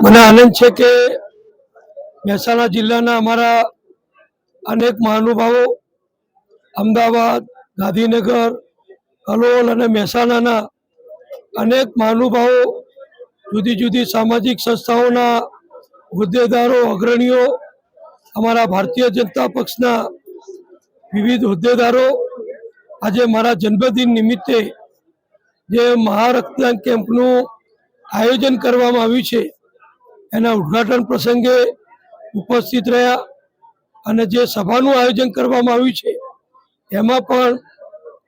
મને આનંદ છે કે મહેસાણા જિલ્લાના અમારા અનેક મહાનુભાવો અમદાવાદ, ગાંધીનગર, કલોલ અને મહેસાણાના અનેક મહાનુભાવો જુદી જુદી સામાજિક સંસ્થાઓના હોદ્દેદારો, અગ્રણીઓ, અમારા ભારતીય જનતા પક્ષના વિવિધ હોદ્દેદારો આજે મારા જન્મદિન નિમિત્તે જે મહારક્તદાન કેમ્પનું આયોજન કરવામાં આવ્યું છે. એના ઉદ્ઘાટન પ્રસંગે ઉપસ્થિત રહ્યા અને જે સભાનું આયોજન કરવામાં આવ્યું છે, એમાં પણ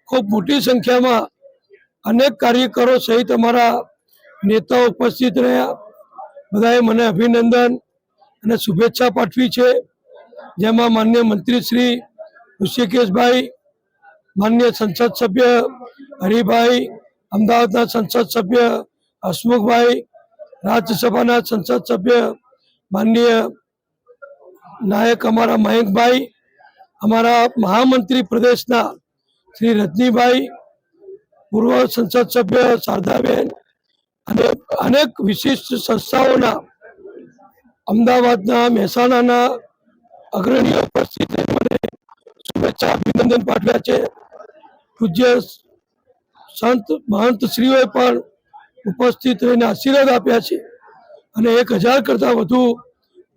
ખૂબ મોટી સંખ્યામાં અનેક કાર્યકરો સહિત અમારા નેતાઓ ઉપસ્થિત રહ્યા. બધાએ મને અભિનંદન અને શુભેચ્છા પાઠવી છે. જેમાં માન્ય મંત્રી શ્રી ઋષિકેશભાઈ, માન્ય સંસદ સભ્ય હરિભાઈ, અમદાવાદના સંસદ સભ્ય હસમુખભાઈ રાજ્યસભાના સંસદ સભ્ય, માનનીય નાયક અમારા મયંકભાઈ અમારા મહામંત્રી પ્રદેશના શ્રી રજનીભાઈ, પૂર્વ સંસદ સભ્ય શારદાબેન અને અનેક વિશિષ્ટ સંસ્થાઓના અમદાવાદના મહેસાણાના અગ્રણીઓ ઉપસ્થિત મને શુભેચ્છા અભિનંદન પાઠવ્યા છે. પૂજ્ય સંત મહંત શ્રીઓએ પણ ઉપસ્થિત રહીને આશીર્વાદ આપ્યા છે. અને એક હજાર કરતાં વધુ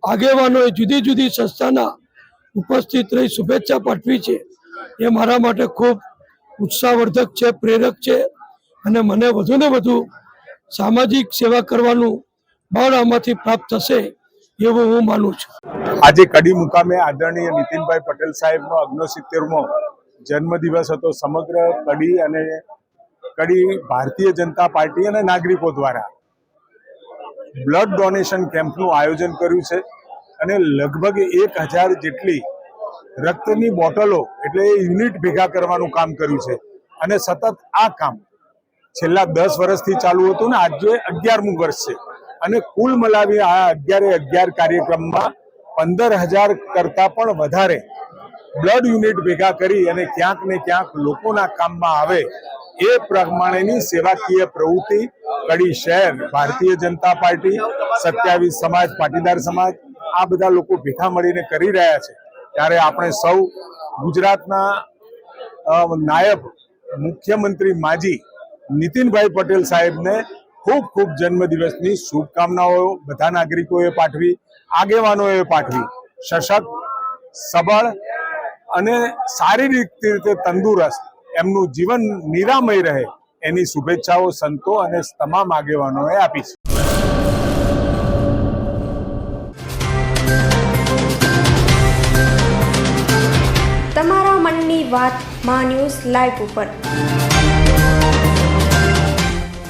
આગેવાનોએ જુદી જુદી સંસ્થાના ઉપસ્થિત રહી શુભેચ્છા પાઠવી છે. એ મારા માટે ખૂબ ઉત્સાહવર્ધક છે, પ્રેરક છે અને મને વધુને વધુ સામાજિક સેવા કરવાનું બળ આમાંથી પ્રાપ્ત થશે એવું હું માનું છું. આજે કડી મુકામે આદરણીય નીતિનભાઈ પટેલ સાહેબનો અગ્નોસિત્તેરમો જન્મદિવસ હતો. સમગ્ર કડી અને કડી ભારતીય જનતા પાર્ટી અને નાગરિકો દ્વારા. બ્લડ ડોનેશન કેમ્પનું આયોજન કર્યું છે અને લગભગ એક હજાર જેટલી રક્તની બોટલો એટલે યુનિટ ભેગા કરવાનું કામ કર્યું છે. અને સતત આ કામ છેલ્લા દસ વર્ષથી ચાલુ હતું ને આજે અગિયારમું વર્ષ છે. અને કુલ મલાવી આ અગિયારે અગિયાર કાર્યક્રમમાં પંદર હજાર કરતાં પણ વધારે બ્લડ યુનિટ ભેગા કરી અને ક્યાંક ને ક્યાંક લોકોના કામમાં આવે એ પ્રમાણેની સેવાકીય પ્રવૃત્તિ કડી શહેર, ભારતીય જનતા પાર્ટી, સત્યાવીસ સમાજ, પાટીદાર સમાજ, આ બધા લોકો ભેગા મળીને કરી રહ્યા છે. ત્યારે આપણે સૌ ગુજરાતના નાયબ મુખ્યમંત્રી માજી નીતિનભાઈ પટેલ સાહેબને ખૂબ ખૂબ જન્મદિવસની શુભકામનાઓ બધા નાગરિકોએ પાઠવી, આગેવાનોએ પાઠવી. સશક્ત, સબળ અને શારીરિક રીતે તંદુરસ્ત એમનું જીવન નિરામય રહે એની શુભેચ્છાઓ સંતો અને તમામ આગેવાનોએ આપી છે. તમારા મનની વાતમાં ન્યૂઝ લાઈવ ઉપર.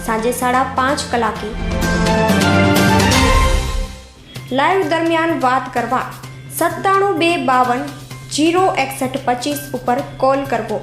સાંજે સાડા પાંચ કલાકે. લાઈવ દરમિયાન વાત કરવા સત્તાણું બે બાવન જીરો એકસઠ પચીસ ઉપર કોલ કરવો.